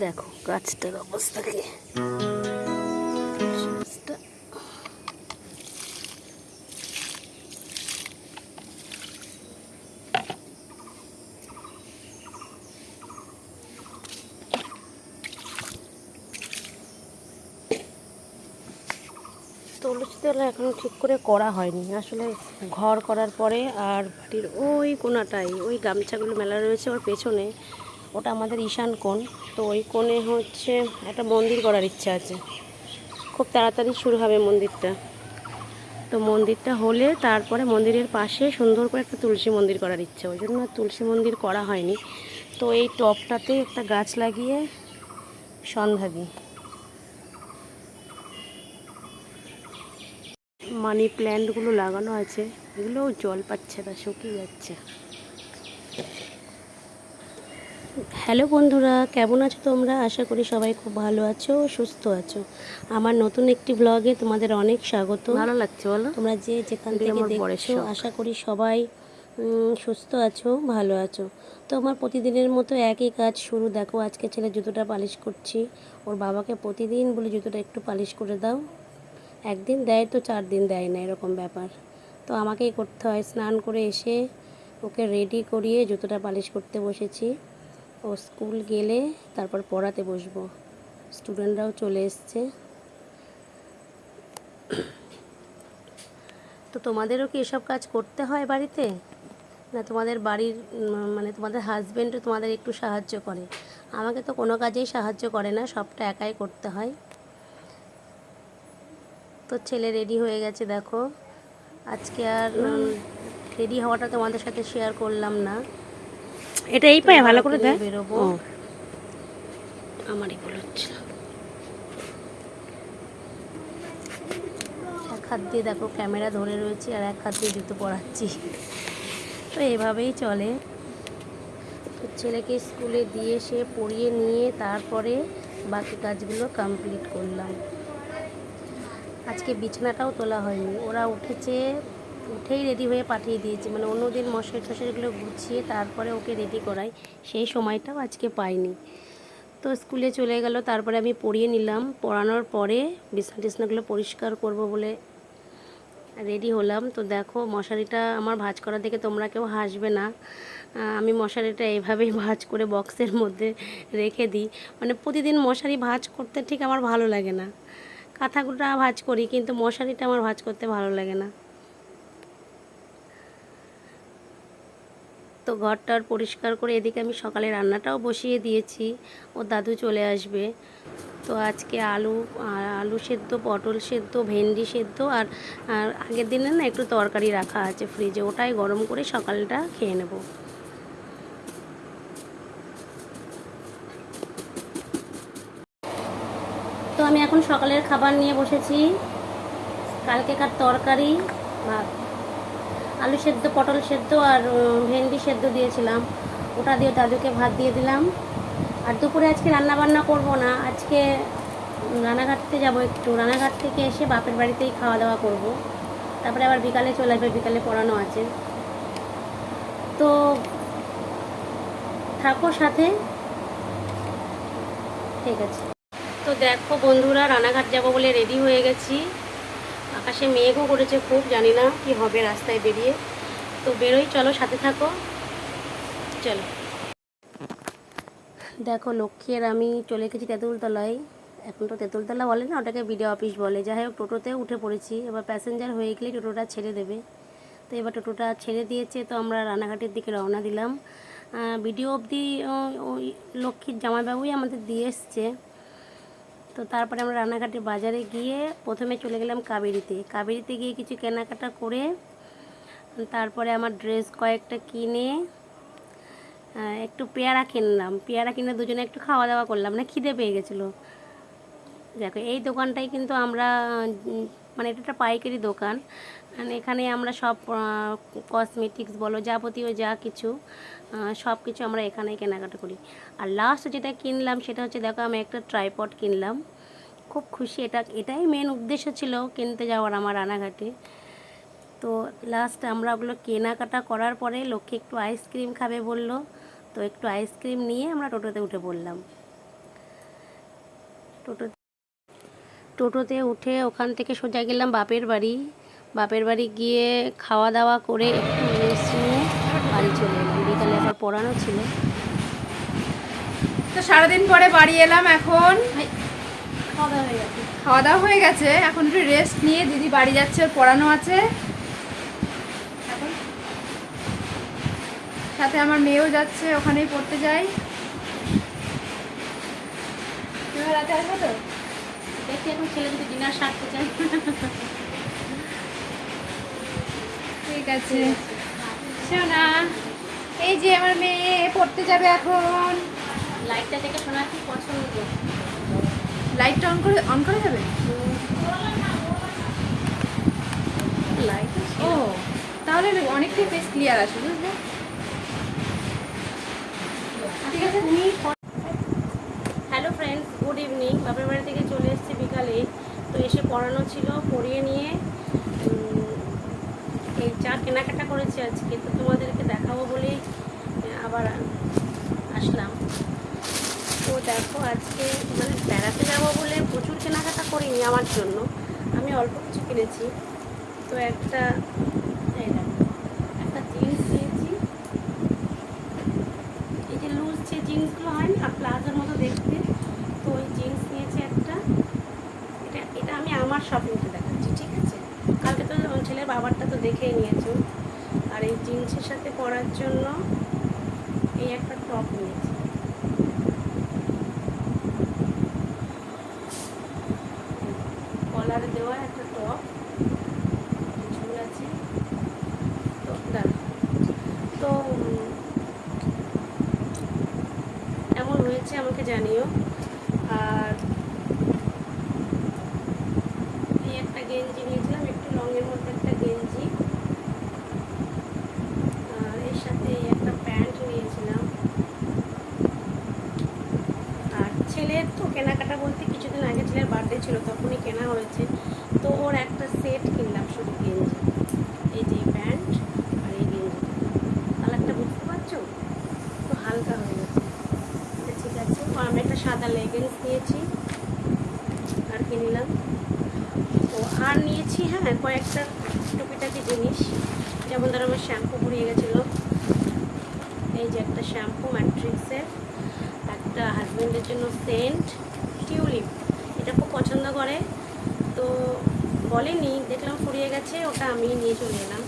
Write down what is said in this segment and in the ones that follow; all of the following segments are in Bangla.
দেখো গাছটার অবস্থা কি? তুলসী তলা এখনও ঠিক করে করা হয়নি। আসলে ঘর করার পরে আর বাড়ির ওই কোনাটাই, ওই গামছাগুলো মেলা রয়েছে ওর পেছনে, ওটা আমাদের ঈশান কোণ। তো ওই কোণে হচ্ছে একটা মন্দির করার ইচ্ছা আছে। খুব তাড়াতাড়ি শুরু হবে মন্দিরটা। তো মন্দিরটা হলে তারপরে মন্দিরের পাশে সুন্দর করে একটা তুলসী মন্দির করার ইচ্ছা। ওই জন্য তুলসী মন্দির করা হয়নি। তো এই টপটাতে একটা গাছ লাগিয়ে সন্ধ্যা দিই মানি প্ল্যান্টগুলো লাগানো আছে এগুলোও জল পাচ্ছে না শুকিয়ে যাচ্ছে। হ্যালো বন্ধুরা কেমন আছো তোমরা? আশা করি সবাই খুব ভালো আছো সুস্থ আছো। আমার নতুন একটি ব্লগে তোমাদের অনেক স্বাগত। ভালো লাগছে বলো? তোমরা যে যেখান থেকে দেখছ আশা করি সবাই সুস্থ আছো ভালো আছো। তো আমার প্রতিদিনের মতো একই কাজ শুরু। দেখো আজকে ছেলে জুতোটা পালিশ করছি। ওর বাবাকে প্রতিদিন বলে জুতোটা একটু পালিশ করে দাও। একদিন দেয় তো চার দিন দেয় না, এরকম ব্যাপার। তো আমাকেই করতে হয়। স্নান করে এসে ওকে রেডি করিয়ে জুতোটা পালিশ করতে বসেছি। ও স্কুল গেলে তারপর পড়াতে বসবো। স্টুডেন্টরাও চলে এসছে। তো তোমাদেরও কি এসব কাজ করতে হয় বাড়িতে? না তোমাদের বাড়ির মানে তোমাদের হাজবেন্ডও তোমাদের একটু সাহায্য করে? আমাকে তো কোনো কাজেই সাহায্য করে না, সবটা একাই করতে হয়। তো ছেলে রেডি হয়ে গেছে দেখো। আজকে আর রেডি হওয়াটা তোমাদের সাথে শেয়ার করলাম না। এটা এই পায়ে ভালো করে দেয় বেরোবো। ও। আমার এগুলো হচ্ছিল এক হাত দিয়ে দেখো ক্যামেরা ধরে রয়েছে আর এক হাত দিয়ে জুতো পরাচ্ছি। তো এভাবেই চলে। তো ছেলেকে স্কুলে দিয়ে সে পড়িয়ে নিয়ে তারপরে বাকি কাজগুলো কমপ্লিট করলাম। আজকে বিছানাটাও তোলা হয়নি। ওরা উঠেছে, উঠেই রেডি হয়ে পাঠিয়ে দিয়েছি। মানে অন্যদিন মশারি টশারিগুলো গুছিয়ে তারপরে ওকে রেডি করাই। সেই সময়টাও আজকে পাইনি। তো স্কুলে চলে গেল, তারপরে আমি পড়িয়ে নিলাম। পড়ানোর পরে বিছনা টিছনাগুলো পরিষ্কার করব বলে রেডি হলাম। তো দেখো, মশারিটা আমার ভাঁজ করা দেখে তোমরা কেউ হাসবে না। আমি মশারিটা এইভাবেই ভাঁজ করে বক্সের মধ্যে রেখে দিই। মানে প্রতিদিন মশারি ভাঁজ করতে ঠিক আমার ভালো লাগে না। কাঁথাগুলোটা ভাজ করি, কিন্তু মশারিটা আমার ভাঁজ করতে ভালো লাগে না। তো ঘরটার পরিষ্কার করে এদিকে আমি সকালে রান্নাটাও বসিয়ে দিয়েছি, ও দাদু চলে আসবে। তো আজকে আলু আলু সেদ্ধ, পটল সেদ্ধ, ভেন্ডি সেদ্ধ আর আর আগের দিনে না একটু তরকারি রাখা আছে ফ্রিজে, ওটাই গরম করে সকালটা খেয়ে নেব তো আমি এখন সকালের খাবার নিয়ে বসেছি। কালকেকার তরকারি ভাত আলু সেদ্ধ, পটল সেদ্ধ আর ভেন্ডি সেদ্ধ দিয়েছিলাম। ওটা দিয়ে দাদুকে ভাত দিয়ে দিলাম। আর দুপুরে আজকে রান্না বান্না করব না। আজকে রানাঘাটতে যাব একটু। রানাঘাট থেকে এসে বাপের বাড়িতেই খাওয়া দাওয়া করব। তারপরে আবার বিকালে চলে আসবে, বিকালে পড়ানো আছে। তো থাকো সাথে। ঠিক আছে। তো দেখো বন্ধুরা, রানাঘাট যাব বলে রেডি হয়ে গেছি। আকাশে মেঘও করেছে খুব, জানি না কি হবে রাস্তায় বেরিয়ে। তো বেরোই, চলো সাথে থাকো। চলো। দেখো লক্ষ্মী আর আমি চলে গেছি তেঁতুলতলায়। এখন তো তেঁতুলতলা বলে না, ওটাকে বিডিও অফিস বলে। যাই হোক টোটোতে উঠে পড়েছি। এবার প্যাসেঞ্জার হয়ে গেলে টোটোটা ছেড়ে দেবে। তো এবার টোটোটা ছেড়ে দিয়েছে, তো আমরা রানাঘাটের দিকে রওনা দিলাম। ভিডিও অবধি ওই লক্ষ্মীর জামাইবাবুই আমাদের দিয়ে এসছে। তো তারপরে আমরা রানাঘাটে বাজারে গিয়ে প্রথমে চলে গেলাম কাবেরিতে। কাবেরিতে গিয়ে কিছু কেনাকাটা করে, তারপরে আমার ড্রেস কয়েকটা কিনে একটু পেয়ারা কিনলাম। পেয়ারা কিনে দুজনে একটু খাওয়া দাওয়া করলাম। না খিদে পেয়ে গেছিল। দেখো, এই দোকানটাই কিন্তু আমরা মানে এটা একটা পাইকারি দোকান। মানে এখানে আমরা সব কসমেটিক্স বলো, যাবতীয় যা কিছু সব কিছু আমরা এখানেই কেনাকাটা করি। আর লাস্ট যেটা কিনলাম সেটা হচ্ছে, দেখো আমি একটা ট্রাইপড কিনলাম। খুব খুশি, এটা, এটাই মেন উদ্দেশ্য ছিল কিনতে যাওয়ার আমার রানাঘাটে। তো লাস্ট আমরা ওগুলো কেনাকাটা করার পরে লক্ষ্যে একটু আইসক্রিম খাবে বলল। তো একটু আইসক্রিম নিয়ে আমরা টোটোতে উঠে পড়লাম। টোটো টোটোতে উঠে ওখান থেকে সোজা গেলাম বাপের বাড়ি। বাপের বাড়ি গিয়ে খাওয়া দাওয়া করে একটু রেস্ট নিয়ে বাড়ি চলে এলাম। বিকালে আবার পড়ানো ছিল। তো সারাদিন পরে বাড়ি এলাম এখন। খাওয়া দাওয়া হয়ে গেছে। এখন একটু রেস্ট নিয়ে দিদি বাড়ি যাচ্ছে পড়ানো আছে। সাথে আমার মেয়েও যাচ্ছে ওখানেই পড়তে যাই। রাতে আসবে তো? দেখি এখন ছেলে যদি ডিনার সারতে চাই ঠিক আছে। শোনা এই যে আমার মেয়ে পড়তে যাবে এখন। লাইটটা থেকে শোনা কি পছন্দ। লাইটটা অন করে অন করা যাবে? লাইট ও তাহলে অনেকটাই বেশ ক্লিয়ার আছে বুঝলে? ঠিক আছে তুমি হ্যালো ফ্রেন্ডস গুড ইভিনিং বাপের বাড়ি থেকে চলে এসেছি তো এসে পড়ানো ছিল, পড়িয়ে নিয়ে এই চা কেনাকাটা করেছি আজকে। তো তোমাদেরকে দেখাবো বলেই আবার আসলাম। তো দেখো আজকে মানে বেড়াতে যাব বলে প্রচুর কেনাকাটা করিনি আমার জন্য। আমি অল্প কিছু কিনেছি। তো একটা একটা জিন্স নিয়েছি এই যে লুজ যে জিন্সগুলো হয় না প্লাজোর মতো দেখতে তো ওই জিন্স নিয়েছি একটা এটা এটা আমি আমার শপিংটা দেখাচ্ছি, ঠিক আছে? কালকে তো ছেলের বাবারটা তো দেখেই নিয়েছো। আর এই জিন্সের সাথে পরার জন্য এই একটা টপ নিয়েছি। কলার দেওয়া একটা টপ আছে। তো তো কেমন হয়েছে, আমাকে জানিও। আর এই একটা গেঞ্জি নিয়েছিলাম একটু লংয়ের মধ্যে একটা গেঞ্জি আর এর সাথে এই একটা প্যান্ট নিয়েছিলাম আর ছেলের তো কেনাকাটা বলতে কিছুদিন আগে ছেলের বার্থডে ছিল তখনই কেনা হয়েছে। তো ওর একটা সেট কিনলাম শুধু গেঞ্জি। এই যে প্যান্ট আর এই গেঞ্জি। কালারটা বুঝতে পারছ? তো হালকা হয়ে গেছে। আচ্ছা, ঠিক আছে। তো আমরা একটা সাদা লেগেন্স নিয়েছি আর কি নিলাম তো আর নিয়েছি হ্যাঁ কয়েকটা টুকিটাকি জিনিস। যেমন ধরো আমার শ্যাম্পু ফুরিয়ে গেছিল। এই যে একটা শ্যাম্পু ম্যাট্রিক্সের একটা হাজব্যান্ডের জন্য সেন্ট টিউলিপ এটা খুব পছন্দ করে। তো বলেনি, দেখলাম ফুরিয়ে গেছে, ওটা আমি নিয়ে চলে এলাম।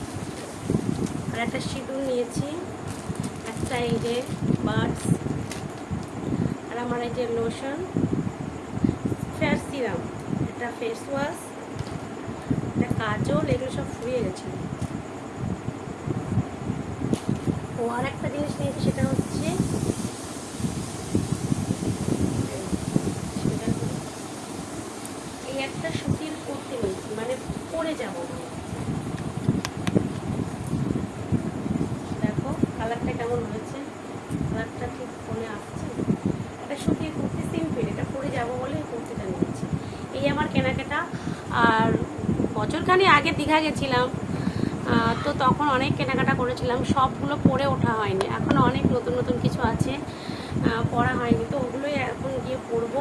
আর একটা সিঁদুর নিয়েছি, একটা এই যে বার্ডস আর আমার এই যে লোশন ফেয়ার সিরাম একটা ফেস ওয়াশ একটা কাজল, এগুলো সব ফুরিয়ে গেছিল ও আর একটা জিনিস নিয়েছি, সেটা হচ্ছে এই একটা সুতির কুর্তি নিয়েছি মানে পরে যাব বলে। দেখো কালারটা কেমন হয়েছে? কালারটা ঠিক ফোনে আসছে? একটা সুতির কুর্তি সিম্পল এটা পরে যাব বলে কুর্তিটা নিয়েছি এই আমার কেনাকাটা, আর বছরখানি আগে দীঘা গেছিলাম তো তখন অনেক কেনাকাটা করেছিলাম, সবগুলো পরে ওঠা হয়নি। এখন অনেক নতুন নতুন কিছু আছে পরা হয়নি। তো ওগুলোই এখন গিয়ে পরবো।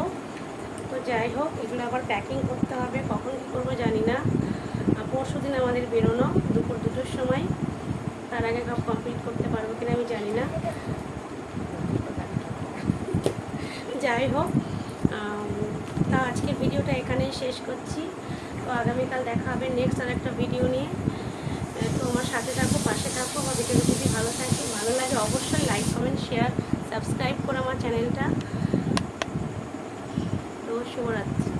তো যাই হোক, এগুলো আবার প্যাকিং করতে হবে। কখন কী করব জানি না। পরশু দিন আমাদের বেরোনো, দুপুর দুটোর সময়। তার আগে সব কমপ্লিট করতে পারব কিনা আমি জানি না। যাই হোক তা আজকের ভিডিওটা এখানেই শেষ করছি। তো আগামীকাল দেখা হবে নেক্সট আর একটা ভিডিও নিয়ে। তো আমার সাথে থাকো, পাশে থাকো, আমার ভিডিওটা যদি ভালো থাকে, ভালো লাগে অবশ্যই লাইক কমেন্ট শেয়ার সাবস্ক্রাইব করো আমার চ্যানেলটা তো শুভরাত্রি।